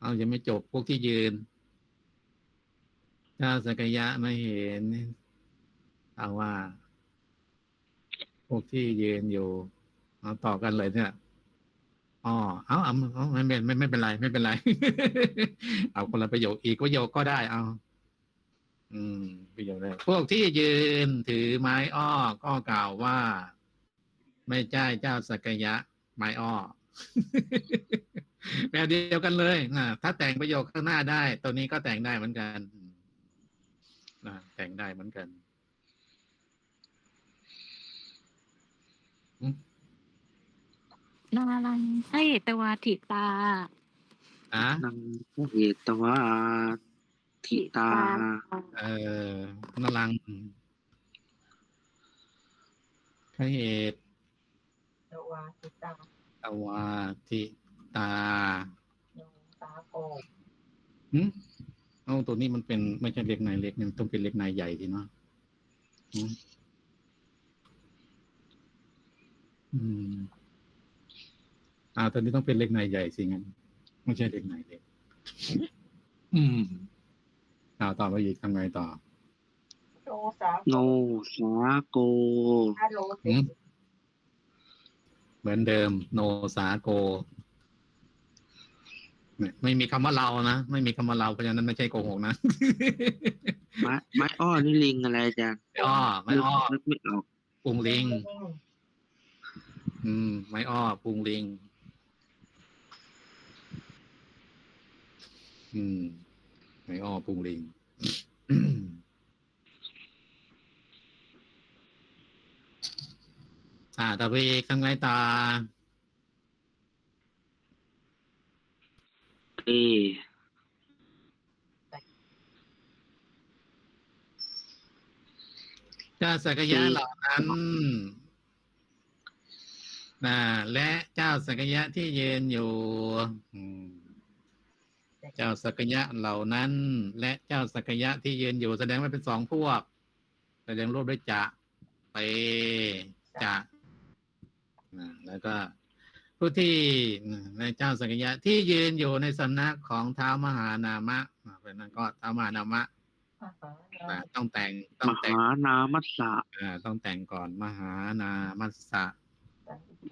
เอายังไม่จบพวกที่ยืนเจ้าสักยะไม่เห็นเอาว่า พวกที่ยืนอยู่ เอาต่อกันเลยเนี่ยอ๋อเอาเอาเอไม่เป็นไม่ไม่เป็นไร ไม่เป็นไร เอาคนละประโยคอีกประโยคก็ได้ เอา อืม ประโยคแรกพวกที่ยืนถือไม้อ้อก็กล่าวว่า ไม่ใช่เจ้าสักยะ ไม้อ้อ แบบเดียวกันเลยอ่าถ้าแต่งประโยคข้างหน้าได้ ตัวนี้ก็แต่งได้เหมือนกันอ่าแต่งได้เหมือนกันนารังให้ตวาทิตาอะนังเหตวาทิตา เออนลังขเหตุโนวาติตาตวาทิตาโนตาโกหึเอาตัวนี้มันเป็นไม่ใช่เล็กในเล็กเนี่ยมันต้องเป็นเล็กในใหญ่ทีเนาะหึอืมอ่าตัวนี้ต้องเป็นเล็กในใหญ่สิงั้นไม่ใช่เล็กในเล็ก อืมอ่าต่อไปอีกทำไงต่อโนสาโนสาโกอาโลหืติมเหมือนเดิม โนสาโก ไม่ไม่มีคำว่าเรานะไม่มีคำว่าเราเพราะฉะนั้นไม่ใช่โกหกนะไม้ไม้อ้อนี่ลิงอะไรอาจารย์ไม่อ้อไม่อ้อนึกไม่ออกปรุงลิง อืม ไม่อ้อปรุงลิง อืม ไม่อ้อปรุงลิงอ่าต่อไปอีกทำไงต่อ เอเจ้าสักยะเหล่านั้นนะและเจ้าสักยะที่เยืนอยู่เจ้าสักยะเหล่านั้น และเจ้าสักยะที่เยืนอยู่แสดงว่าเป็นสองพวก แสดงรูปด้วยจะไปจะนะแล้วก็ ผู้ที่ในเจ้าสักยะที่ยืนอยู่ในสำนักของเท้ามหานามะอ่าเพราะฉะนั้นก็เท้ามหานามะมหาอ่าต้องแต่งต้มองแต่งหานามัสสะอ่าต้องแต่งก่อนมหานามัสสะสันติ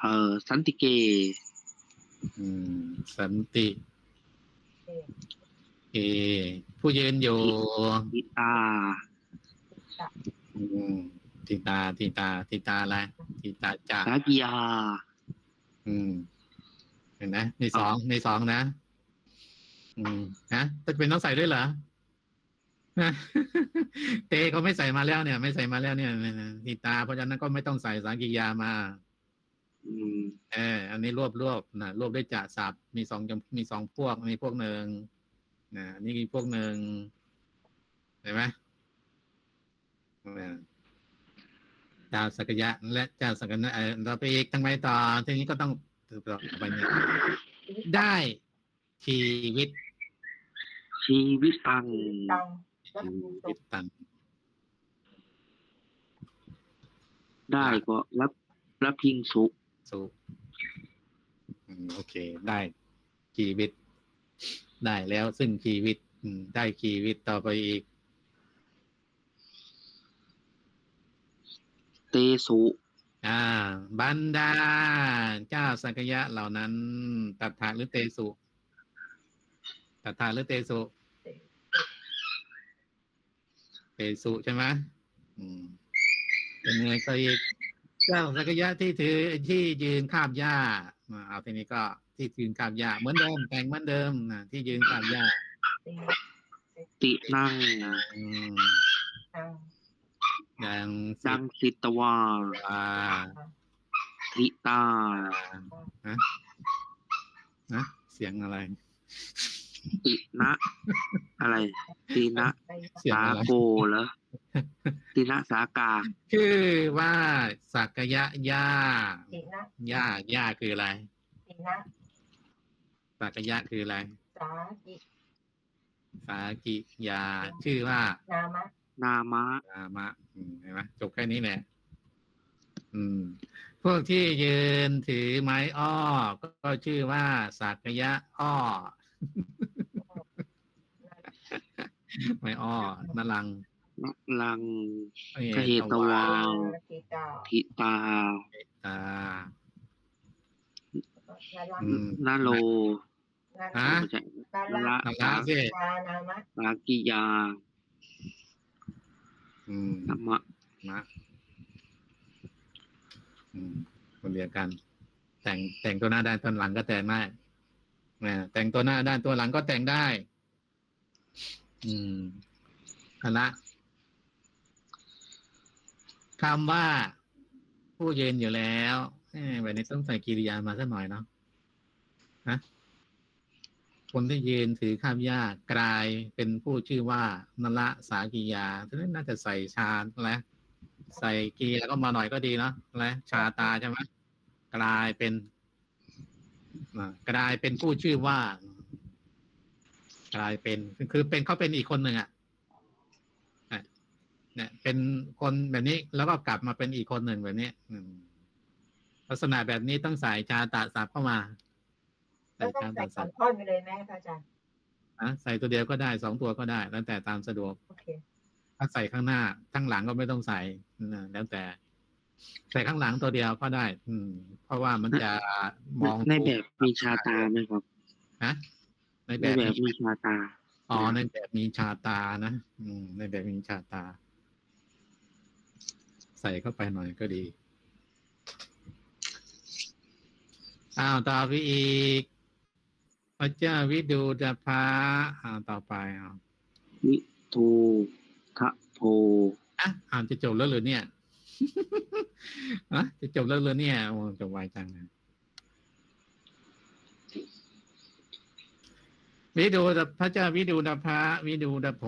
เอ่อสันติเกอืมสันติเอเอผู้ยืนอยู่ทิตาตะอืมทิตาทิตาทิตาอะไรทิตาจาสากิยา อืม เห็นไหมมีสองมีสองนะ อืมนะจะเป็นต้องใส่ด้วยเหรอเตเขาไม่ใส่มาแล้วเนี่ย ไม่ใส่มาแล้วเนี่ยทิตา เพราะฉะนั้นก็ไม่ต้องใส่สากิยามา อืมเอออันนี้รวบรวบนะรวบด้วยจ่าศัพท์มีสองจำมีสองพวกมีพวกหนึ่งนะอันนี่มีพวกหนึ่งเห็นไหม นะเจ้าสักยะ และเจ้าสักนะเออเราไปอีกทางไปต่อทีนี้ก็ต้องต่อไปเนี่ยได้ชีวิต ชีวิตตังตังและชีมีสุวิขตตันได้ก็รับรับพิงสุขสุอืมโอเค ได้ชีวิต ได้แล้วซึ่งชีวิตอืมได้ชีวิตต่อไปอีก เตสุอ่าบรรดา เจ้าสักยะเหล่านั้นตัดถาหรือเตสุตัดถาหรือเตสุเตสุใช่ไหมอืมเป็นไงก็อีกเจ้าสักยะที่ถือที่ยืนข้ามหญ้าอ่าเอาทีนี้ก็ที่ยืนข้ามหญ้าเหมือนเดิมแต่งเหมือนเดิมนะที่ยืนข้ามหญ้าตีตินั่งอืมตังอย่างสิดังสิตวาอ่าทิตานะนะเสียงอะไรตินะอะไรตินะไปเสียงสาอะไรโกเหรอตินะสากา คือว่าสักยะยาตีนะย่าย่าคืออะไรตีนะสักยะคืออะไร สากิสากิยา ชื่อว่านามะ นามะรามะอืมเห็นไหมจบแค่นี้แหละอืม พวกที่ยืนถือไม้อ้อ ก็ชื่อว่าสักยะอ้อ ไม้อ้อนลังนะลังเอ้ยกเหตวากีตาทิตาตานารักอืมนาโลนาฮะรักไม่ใช่นานารัละกนาละสิตานามะสากิยา อืมธรรมะนะอืมคนเดียวกัน แต่งแต่งตัวหน้าด้านตัวหลังก็แต่งได้นะแต่งตัวหน้าด้านตัวหลังก็แต่งได้ อืมเอาละคำว่า ผู้ยืนอยู่แล้วเอ้ยแบบนี้ต้องใส่กิริยามาสักหน่อยเนาะฮะ คนที่ยืนถือข้ามยากกลายเป็นผู้ชื่อว่านละสากิยาทีนี้น่าจะใส่ชาอะไรใส่กีแล้วก็มาหน่อยก็ดีเนาะอะชาตาใช่ไหมกลายเป็นกลายเป็นผู้ชื่อว่า กลายเป็นคือเป็นเขาเป็นอีกคนหนึ่งอะอะเนี่ยเป็นคนแบบนี้แล้วก็กลับมาเป็นอีกคนหนึ่งแบบนี้ลักษณะแบบนี้ต้องใส่ชาตาสับเข้ามา ใส่วต้องชาใส่ตาสสัอบงท่อนไปเลยไหมคะอาจารย์อะใส่ตัวเดียวก็ได้สองตัวก็ได้ แล้วแต่ตามสะดวกโอเคถ้าใส่ข้างหน้าข้างหลังก็ไม่ต้องใส่นะแล้วแต่ ใส่ข้างหลังตัวเดียวก็ได้ อืม เพราะว่ามันจะมองในแบบมีชาตาไหมครับนะในในแบบแบบมีมีชาตาอ๋อในแบบมีชาตานะอืม ในแบบมีชาตา ใส่เข้าไปหน่อยก็ดีอ้าวต่อไปอีก พระเจ้าวิดูดาภะอ่าต่อไปอ่าวิทูทะโพอะอ่านจะจบแล้วเหรือเนี่ยอะจะจบแล้วเหรือเนี่ยโอ้จบไวจังนะวิดูดาพระเจ้าวิดูดาภะวิดูดาโพ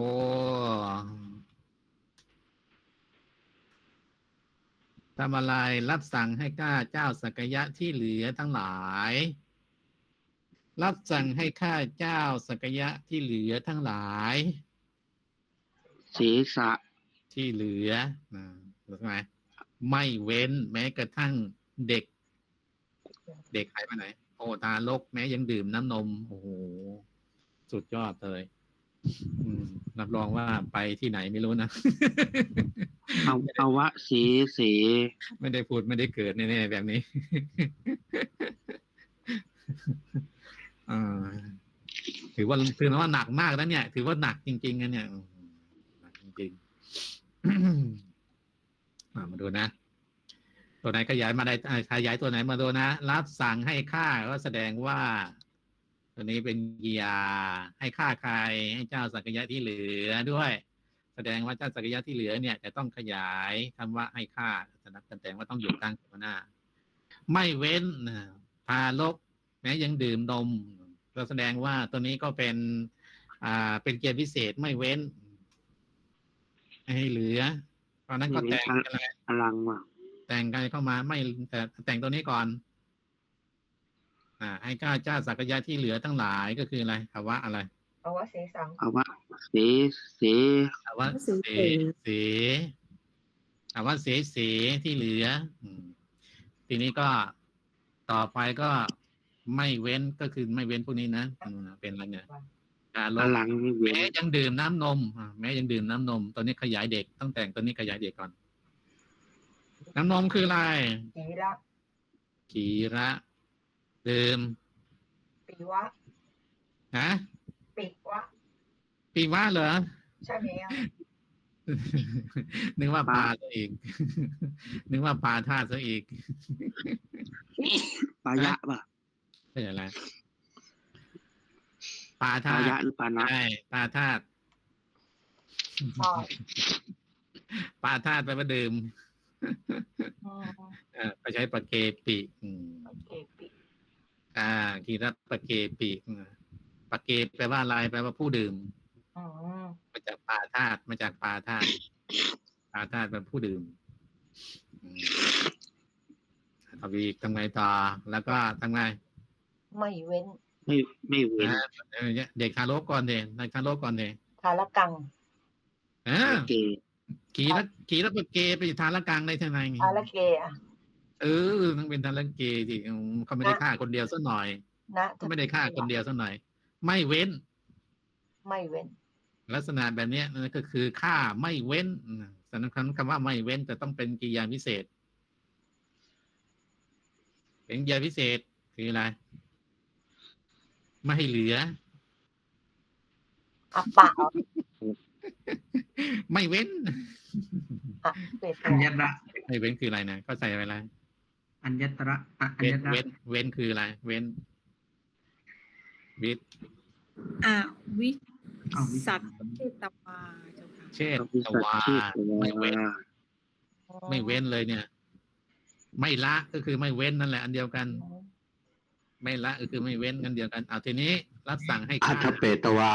ทำอะไรรับสั่งให้ข้าเจ้าสักยะที่เหลือทั้งหลาย รับสั่งให้ข้าเจ้าสักยะที่เหลือทั้งหลายเสสะที่เหลือนะรู้ไหมไม่เว้นแม้กระทั่งเด็ก เด็กหายไปไหน โอ้ตาลกแม้ยังดื่มน้ำนม โอ้โห สุดยอดเลยอืมรับรองว่าไปที่ไหนไม่รู้นะเอาอวะเสเสไม่ได้พูดไม่ได้เกิดแน่ๆแบบนี้ อ่าถือว่าถือว่าหนักมากแล้วเนี่ย ถือว่าหนักจริงๆนะเนี่ยอืมหนักจริงๆอ่ามาดูนะ ตัวไหนขยายมาได้อ่าขยายตัวไหนมาดูนะ รับสั่งให้ฆ่าก็แสดงว่า ตัวนี้เป็นกิริยาให้ฆ่าใคร ให้เจ้าสักยะที่เหลือด้วย แสดงว่าเจ้าสักยะที่เหลือเนี่ยจะต้องขยายคำว่าให้ฆ่าแสดงว่าต้องอยู่ตั้งตัวหน้า ไม่เว้นนะพาลกแม้ยังดื่มนม ก็แสดงว่าตัวนี้ก็เป็นอ่าเป็นเกียรติพิเศษไม่เว้น ให้เหลือ ตอนนั้นก็แต่งกันเลยอลังว่ะแต่งกันเข้ามาไม่แต่แต่งตัวนี้ก่อน อ่า ให้ข้าเจ้าสักยะที่เหลือทั้งหลายก็คืออะไรคำว่าอะไรเอาว่าเสสังอวะเสเสคำว่าเสเสคำว่าเสเสที่เหลืออืมทีนี้ก็ต่อไปก็ ไม่เว้นก็คือไม่เว้นพวกนี้นะอืมเป็นอะไรเนี่ยการลอดลังนี่เว้แม้นยังดื่มน้ำนมอ่าแม้ยังดื่มน้ำนม ตอนนี้ขยายเด็กต้องแต่งตัวนี้ขยายเด็กก่อน น้ำนมคืออะไรกีระขีระดื่มปีวะฮะปิวะปีว่าเหรอใช่ไหมอะนึกว่าปลาซะอีก นึกว่าปลาท่าซะอีกปายะป่ะ ไม่ใช่อะไรปลาปาท่ายะหรือปานะ ใช่ปลาธาตุอ๋อปลาธาตุไปมาดื่มอืมเอ่อไปใช้ปลาเกปิอืมโอเคปิอ่ากีรัตปลาเกปิอืมปลาเกแปลว่าอะไรแปลว่าผู้ดื่ม อืมมาจากปลาธาตุมาจากปลาธาตุปลาธาตุเป็นผู้ดื่มอืมทวีทำไงต่อ แล้วก็ทำไง ไม่เว้น ไม่ไม่เว้นนะเออเด็กทารกก่อนเดเด็กทารกก่อนเดทารกังเออเกขี่แล้วขี่แล้วปลาเกไปอยู่ทารกลางได้ทำไงทารเกอะทเออต้องเป็นทารังเกสิอืมเขาไม่ได้ฆ่าคนเดียวซะหน่อยนะเขาไม่ได้ฆ่าคนเดียวซะหน่อย ไม่เว้น ไม่เว้น ลักษณะแบบเนี้ยนั่นก็คือฆ่าไม่เว้นนะสำคัญคำว่าไม่เว้นจะต้องเป็นกริยาพิเศษ เป็นกริยาพิเศษคืออะไร ไม่ให้เหลืออัปปะเหรอไม่เว้นอะเปตอัญญระไม่เว้นคืออะไรนะก็ใส่ไว้อะไรอัญญตระอะอัญเว้นญระเว้นเว้นคืออะไร เว้นวิทอาวิเอาวิสัตเทตวาเจ้าค่ะ เชษตวาไม่เว้น ไม่เว้นเลยเนี่ย ไม่ละก็คือไม่เว้นนั่นแหละ อันเดียวกัน ไม่ละก็คือไม่เว้นกันเดียวกันเอาทีนี้ รับสั่งให้อัฆ่าทเปตวา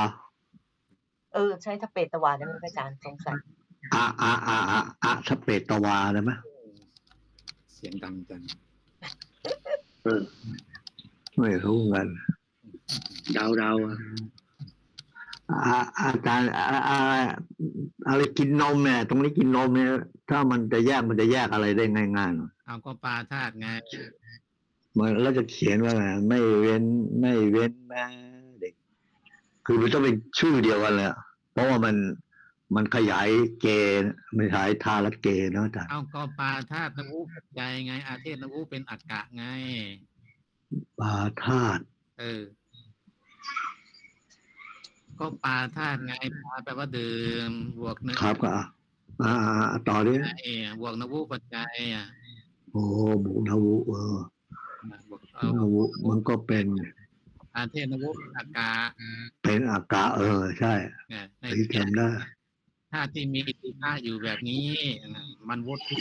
เออ ใช่ถ้าเปตวาได้ไหมพระอาจารย์สงสัยอะอะอะอะอะทเปตวาได้ไหมเสียงดังจังไม่รู้กันเดาเดาอะอะอาจารย์อะอะอะไรกินนมเนี่ยตรงนี้กินนมเนี่ยถ้ามันจะแยกมันจะแยกอะไรได้ง่ายๆหน่อยเอาก็ปลาธาตุไง มันแล้วจะเขียนว่าไงไม่เว้นไม่เว้นแม่เด็ก คือมันต้องเป็นชื่อเดียวกันเลยอะเพราะว่ามันมันขยายเกณฑ์มันขยายทาและเกณฑ์เนาะอาจารย์เอาก็ปลาธาตุนวุปัจจัยไง อาเทศนวุเป็นอักกะไง ปาธาตุเออ ก็ปลาธาตุไงปลาแปลว่าดื่มบวกหนึ่งครับก็อะอ่าอ่าต่อดิไอ้บวกนวุปัจจัยอะโอ้บุนาวุเออบวกเอานาวุมันก็เป็นอาเทศนวุเป็นอักกะเป็นอากาเออ ใช่เนี่ยในที่จำได้ธาตุที่มีอิทธิภาอยู่แบบนี้นะมันวุฒิ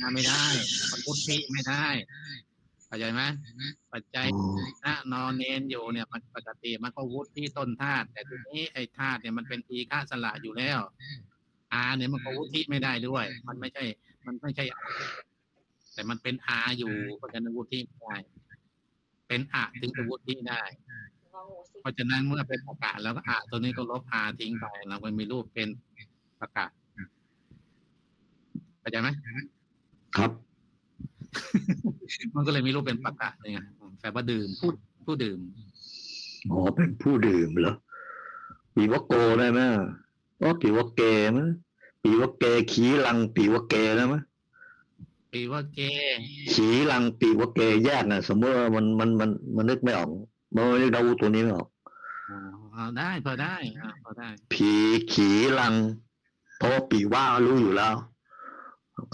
มาไม่ได้ มันวุฒิไม่ได้เข้าใจไหมปัจจัยอ๋อนะนอนเนนอยู่เนี่ย มันปกติมันก็วุฒิที่ต้นธาตุแต่ทีนี้ไอ้ธาตุเนี่ยมันเป็นทีฆาสละอยู่แล้วอาเนี่ยมันก็วุฒิไม่ได้ด้วย มันไม่ใช่ มันไม่ใช่ แต่มันเป็นอาอยู่เพราะฉะนั้นวุฒิไม่ได้ เป็นอะถึงจะวุฒิได้ เพราะฉะนั้นเมื่อเป็นประกาศแล้วก็อะตัวนี้ก็ลบอาทิ้งไปเราก็มีรูปเป็นประกาศเข้าใจไหมครับ มันก็เลยมีรูปเป็นประกาศเลยไงแปลว่าดื่มผู้ผู้ดื่มอ๋อเป็นผู้ดื่มเหรอปีวะโกได้ไหมอ๋อปีวะเกมั้ยปีวะเกขีลังปีวะเกได้ไหม ปีว่าเกย์ขีลังปีวะเกแยกน่ะสมมติว่ามันมันมันมันนึกไม่ออกมันไม่นึกดาวุตัวนี้ไม่ออกอ่าเอาได้พอได้อ่าพอได้ ผีขีลัง เพราะว่าปีว่ารู้อยู่แล้ว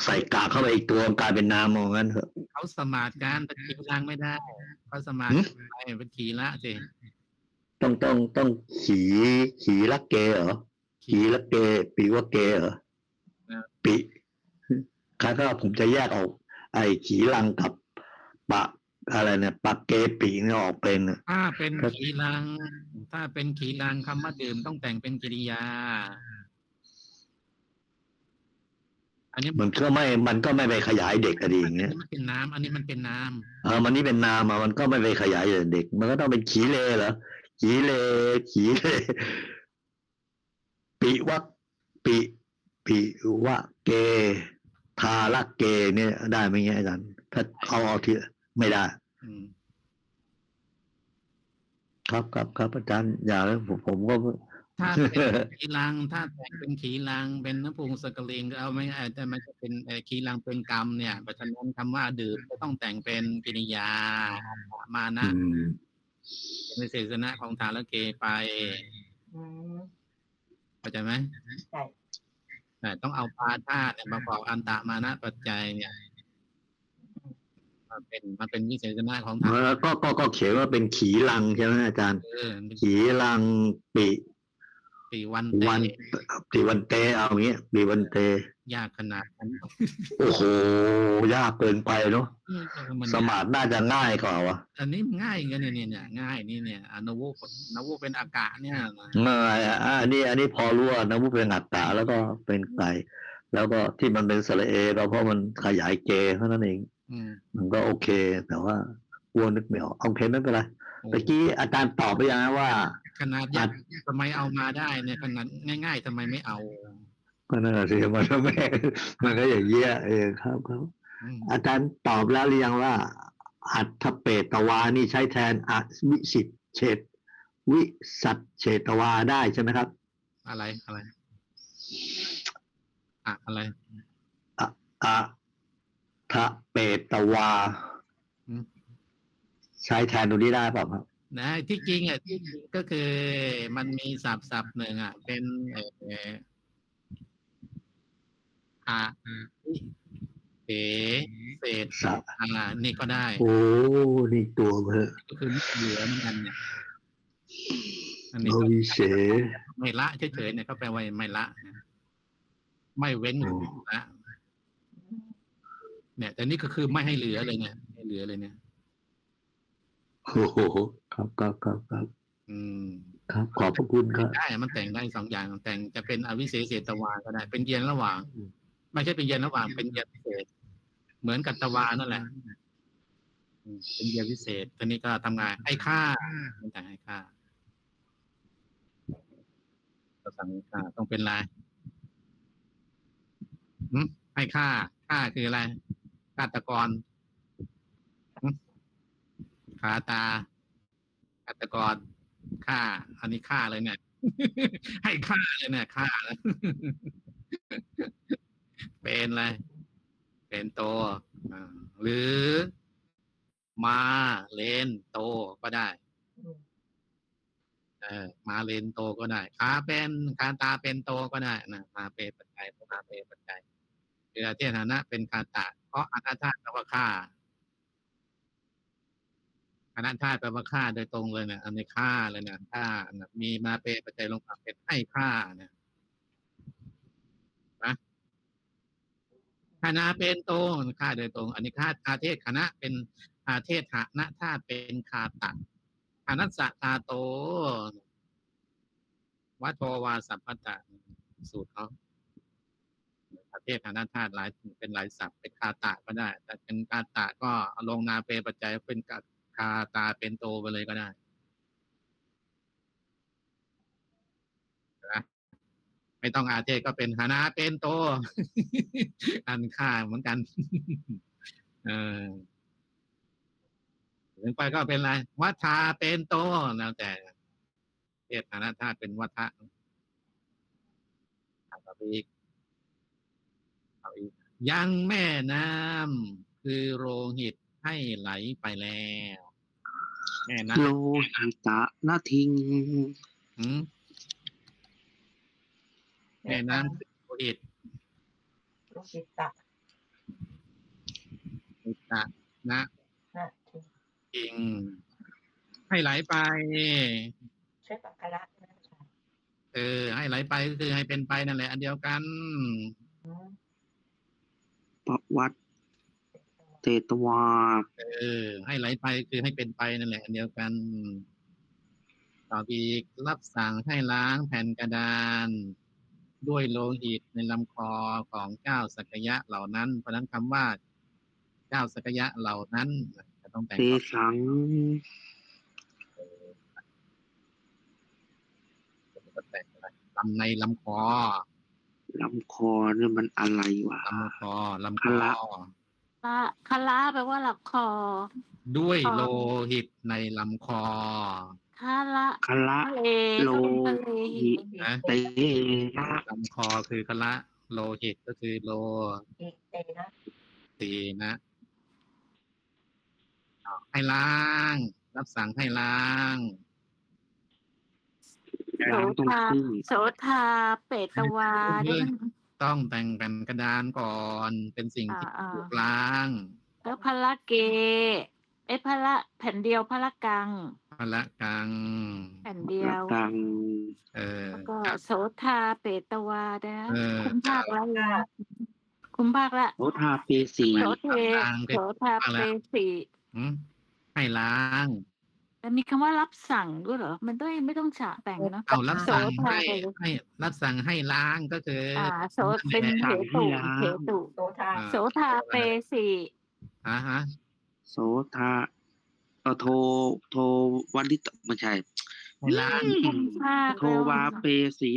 ใส่กากเข้าไปอีกตัวกลายเป็นนามมองงั้นเถอะเขาสมาร์ทการเป็นขีลังไม่ได้เขาสมาร์ทหึไปเป็นขีละสิต้องต้องต้องขีขีละเกเหรอขีละเกปีวะเกเหรอปี คล้ายๆผมจะแยกออก ไอ้ขีลังกับปะอะไรเนี่ยปะเกปีเนี่ยออกเป็น ถ้าเป็นครับขีลัง ถ้าเป็นขีลังคำว่าดื่มต้องแต่งเป็นกิริยา อันนี้มันก็ไม่ มันก็ไม่ไปขยายเด็กอะดีอย่างเงี้ยอันนี้มันเป็นน้ำอันนี้มันเป็นน้เออมันนี่เป็นนามอะมันก็ไม่ไปขยายเด็ก มันก็ต้องเป็นขีเลเหรอขีเลขีเลปีวะปีปีวะเก ทาละเกเนี่ยได้ไหมเงี้ยอาจารย์ถ้าเอาเอาทีไม่ได้ำอืมครับครับครับอาจารย์อย่าเลยผมผมก็ถ้าเป็นขีลังถ้าแต่งเป็นขีลังเป็นน้ำพุงสกลิงก็เอาไม่ได้แต่มันจะเป็นเอ่อขีลังเป็นกรรมเนี่ยเพราะฉะนั้นคำว่าดื่มก็ต้องแต่งเป็นกิริยามานะอืมเป็นเสสนะของฐานละเกไปอืมเข้าใจไหมใช่แต่ต้องเอาปาธาตุเนี่ยประกอบอันตะมานะปัจจัยเนี่ยมันเป็นมันเป็นวิเศษณะของฐานแล้วก็ก็ก็เขียนว่าเป็นขีลังใช่ไหมอาจารย์เออมันเป็นขีลังปี ปีวันวันเตปีวันเตเอาอย่างเงี้ยปีวันเตยากขนาดนั้นโอ้โหยากเกินไปเนาะเออมันสมาร์ทน่าจะง่ายกว่าวะอันนี้ง่ายเงี้ยเนี่ยเนี่ยง่ายนี่เนี่ยอนวุนวุเป็นอากาศเนี่ยนะง่ายอะอะอันนี้ อันนี้พอรู้ว่านะมุเป็นอัตตาแล้วก็เป็นไก่แล้วก็ที่มันเป็นสระเอเราเพราะมันขยายเกเท่านั้นเองอืมมันก็โอเค แต่ว่าวัวนึกไม่ออกโอเคไม่เป็นไรโอ้ เมื่อกี้อาจารย์ตอบไปยังนะว่า ขนาดยากทำไมเอามาได้เนี่ยขนาดง่าย ๆทำไมไม่เอาก็นั่นแหละสิมันก็ไม่มันก็อย่างเงี้ยเออครับครับอืมอาจารย์ตอบแล้วหรือยังว่า อัฏฐเปตวานี่ใช้แทนอวิสิตเฉดวิสัตเฉตวาได้ใช่ไหมครับ อะไรอะไรอะอะไรอัฏฐเปตวาอืม ใช้แทนตรงนี้ได้เปล่าครับ นะที่จริงอะที่จริงก็คือมันมีศัพท์ศัพท์หนึ่งอะ เป็นเอ่ออาเอเศษสัพอ่านี่ก็ได้โอ้นี่ตัวเบอร์ก็คือเหลือเหมือนกันเนี่ยอันนี้โนก็วิเศษไม่ละเฉยๆเนี่ยก็แปลว่าไม่ละนะไม่เว้นโอ้ละเนี่ยแต่นี่ก็คือไม่ให้เหลือเลยเนี่ยไม่เหลือเลยเนี่ย โอ้โหครับครับครับครับอืมครับขอบพระคุณครับได้มันแต่งได้สองอย่างแต่งจะเป็นอวิเศษเศษตวาก็ได้ เป็นเย็นระหว่าง ไม่ใช่เป็นเย็นระหว่างเป็นเย็นพิเศษ เหมือนกับตวานั่นแหละอืมเป็นเย็นพิเศษทีนี้ก็ทำงานให้ค่ามันแต่งให้ค่าเราสั่งให้ค่าต้องเป็นอะไรหึให้ค่าค่าคืออะไรฆาตกรหึ ขาตาฆาตกรฆ่า อันนี้ฆ่าเลยเนี่ย ให้ฆ่าเลยเนี่ยฆ่าแล้วเป็นอะไรเป็นโตหรือมาเลนโตก็ได้เออมาเลนโตก็ได้ขาเป็นขาตาเป็นโตก็ได้นะมาเปปัจจัยมาเปปัจจัยเวลาที่ฐานะเป็นคาตะเพราะอนัตธาตุแปลว่าฆ่า อนัตธาตุแปลว่าฆ่าโดยตรงเลยเนี่ยอันนี้ฆ่าเลยเนี่ยฆ่ามีมาเปปัจจัยลงมาเป็นให้ฆ่าเนี่ยนะคณะเป็นโตฆ่าโดยตรง อันนี้ฆ่าอาเทศคณะเป็นอาเทศฐานะธาตุเป็นคาตะอนัสสะตาโตวัตโทวาสัพพตะสูตรเขาประเทศฐานะธาตุหลายเป็นหลายศัพท์เป็นคาตะก็ได้ แต่เป็นคาตะก็ลงนาเปปัจจัยเป็นกา คาตาเป็นโตไปเลยก็ได้นะไม่ต้องอาเทศก็เป็นหานาเป็นโต อันค่าเหมือนกัน เออถึงไปก็เป็นอะไรวัฏาเป็นโตแล้วแต่เทศฐานะธาเป็นวัฏะเอาอีกเอาอีกยังแม่น้ำคือโลหิต ให้ไหลไปแล้วแม่น้โลหิตะนาทิงำหืมแม่น้ำคือโลหิตลูกศิษย์ตะอุตตะนะนะที่จริงให้ไหลไปใช้ปากกาละนะอาจารย์เออ ให้ไหลไปก็คือให้เป็นไปนั่นแหละ อันเดียวกันอืมประวัติ เตตวาเออ ให้ไหลไปคือให้เป็นไปนั่นแหละอันเดียวกัน ต่อไปอีกรับสั่งให้ล้างแผ่นกระดาน ด้วยโลหิตในลำคอของเจ้าสักยะเหล่านั้น เพราะฉะนั้นคำว่า เจ้าสักยะเหล่านั้นจะต้องแต่งเตต่อสังแต่งอะไรลำในลำคอลำคอเนี่ยมันอะไรวะลำคอลำคคอ ละละคาระแปลว่าหลับคอ ด้วยคอโลหิตในลำคอคาระคละ ทะเลโลทะเลหินะเตนะลำคอคือคละ โลหิตก็คือโลอีกเตนะตีนะเอาให้ล้าง รับสั่งให้ล้างโสล้างตรงธาครึ่งโสธาเปตวาด้วย ต้องแต่งแผ่นกระดานก่อน เป็นสิ่งที่อ่าๆถูกล้างแล้วพละเกไอ้ยพละแผ่นเดียวพละกัง พละกัง แผ่นเดียละวกังเออ แล้วก็โสธาเปตวานะเออ คุ้มภาคแล้วนะคุ้มภาคละโสธาเปสีโสเทโสธาเปสี หืมให้ล้าง แต่มีคำว่ารับสั่งด้วยเหรอ มันต้องไม่ต้องฉะแต่งเนอะเอารับสั่งโสธาให้เปให้รับสั่งให้ล้างก็คือออ่า โสเป็นเหตุเหตุโสธาอ่าโสธาเปสีอ่าฮะ โสธาเออโทโทวันลิตไม่ใช่ให้ล้างคุ้มภาคโทวาเปสี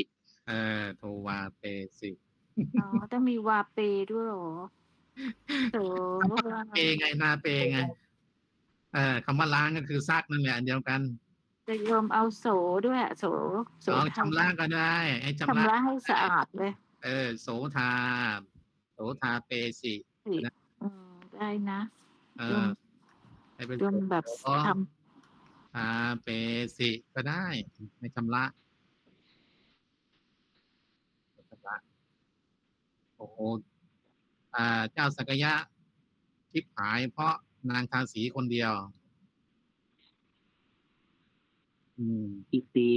เออโทวาเปสิอ๋อต้องมีวาเปด้วยเหรอโสเปไงนาเปไง เออคำว่าล้างก็คือซักนั่นแหละอันเดียวกันจะโยมเอาโสด้วยอะโสโสลองชำระก็ได้ ให้ชำชำระระให้สะอาดเลยเออโสทาโสทาเปสิสิอืมได้นะเออให้เป็นโยมแบบโสททาเปสิก็ได้ให้ชำระชำระโอ้โหอ่าเจ้าสักยะทิพหายเพราะ นางทาสีคนเดียว อืม อิติ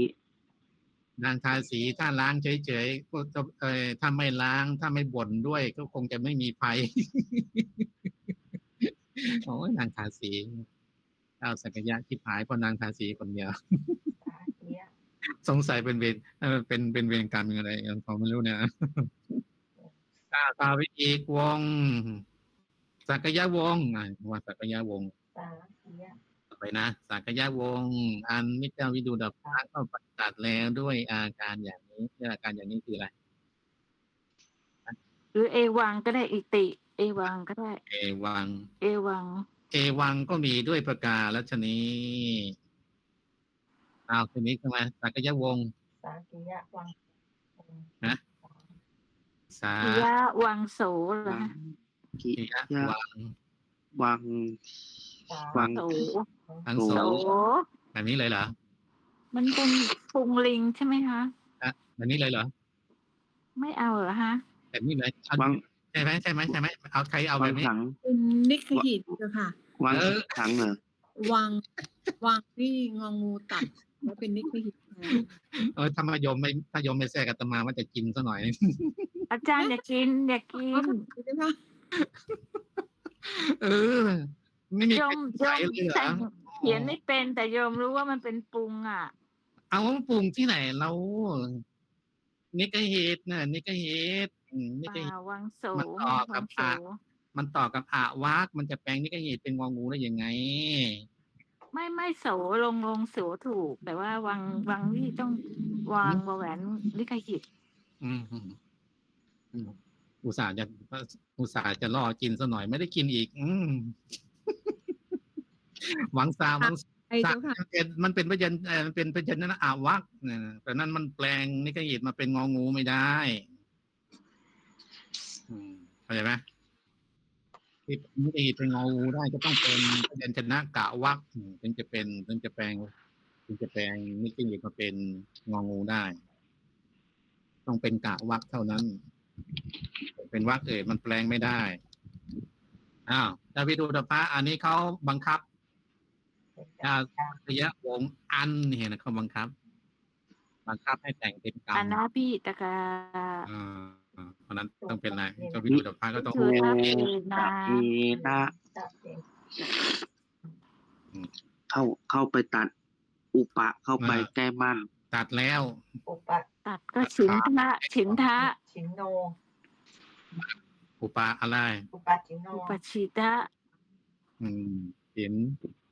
นางทาสีถ้าล้างเฉยๆก็จะเออถ้าไม่ล้างถ้าไม่บ่นด้วย ก็คงจะไม่มีภัย โอ้ยนางทาสีเจ้าสักยะที่หายเพราะนางทาสีคนเดียวสาเกียสงสัยเป็นเวรเออเป็นเป็นเวรกรรมอะไรกันผมไม่รู้เนี่ยก้าวตามไปอีกวง สักยะวงศ์อะว่าสักยะวงศ์สาเกียต่อไปนะสักยะวงศ์อันมิจาวิดูดับพระก็ปฏิบัติแล้วด้วยอาการอย่างนี้ด้วยอาการอย่างนี้คืออะไรำหรือเอวังก็ได้อิติ เอวังก็ได้ เอวัง เอวัง เอวังก็มีด้วยประกาศชนีอ้าวทีนี้ใช่ไหมสักยะวงศ์สาเกียวังฮะสาปิยะวังโสเหรอวังฮะ กิธิยะยะวังวังสาวังโสทั้งโสโสโสแบบนี้เลยเหรอ มันเป็นปุงลิงใช่ไหมคะอะแบบนี้เลยเหรอ ไม่เอาเหรอฮะแบบนี้เลยเอาวังใช่ไหมใช่ไหมใช่ไหมเอาใครเอาวัแบงบนี้ขังเป็นนิคหิตเจ้าค่ะ วังเออขังเหรอวัง วังนี่งองูตัดแล้วเป็นนิคหิตแทนเออถ้ามายมไม่ถ้ายมไม่แทรกอาตมาว่าจะกินซะหน่อยอาจารย์อย่ากินอย่ากิเอานไปใช่ปะ เออ ไม่มีโยใครมโยใส่มเลยเหรแต่อเขียนไม่เป็นแต่โยมรู้ว่ามันเป็นปรุงอะ เอาปรุงที่ไหนเรานี่ก็เฮดนะนี่ก็เฮดอืมนี่ก็ป่าเฮด วังโสมันต่อกัวับงโส อะ มันต่อกับอะวักมันจะแปลงนี่ก็เฮดเป็นงองูได้ยังไง ไม่ไม่โสลงลงโสถูก แต่ว่าวังวังนี่ต้องวางวาแหวนลิขหิตอืมอืมอืม อุตส่าห์จะอุตส่าห์จะล่อกินซะหน่อยไม่ได้กินอีก อืมหวังซาหวังไอ้ซาเจ้าค่ะมันเป็นมันเป็นพยัญเอ่อมันเป็นพยัญชนะอาวักนะแต่นั้นมันแปลงนิกหิตมาเป็นงองูไม่ได้อืมเข้าใจไหมที่นิกหิตเป็นงองูได้ก็ต้องเป็นพยัญชนะกะวักอืมถึงจะเป็นถึงจะแปลงถึงจะแปลงนิกหิตมาเป็นงองูได้ ต้องเป็นกะวักเท่านั้น เป็นวักเอ่ยมันแปลงไม่ได้อ้าวดาวิดูดพระอันนี้เขาบังคับเป็นชาติยวงศ์อันเนี่ยนะเขาบังคับ บังคับให้แต่งเป็นกรรอามนาพิตกาอ่าเพราะนั้นต้องเป็นอะไรก็วิดูดพระก็ต้องคือทัพเอนาเอนะสาเกียเข้าเข้าไปตัด อุปะเข้าไปแก้มั่นตัดแล้ว อุปะตัดก็ฉินทะฉินทะชินโน อุปาอะไร อุปะชินโนอุปชิตะอืมเห็น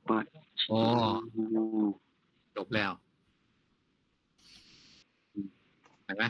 ปัดโอ้จบแล้วเห็นไหม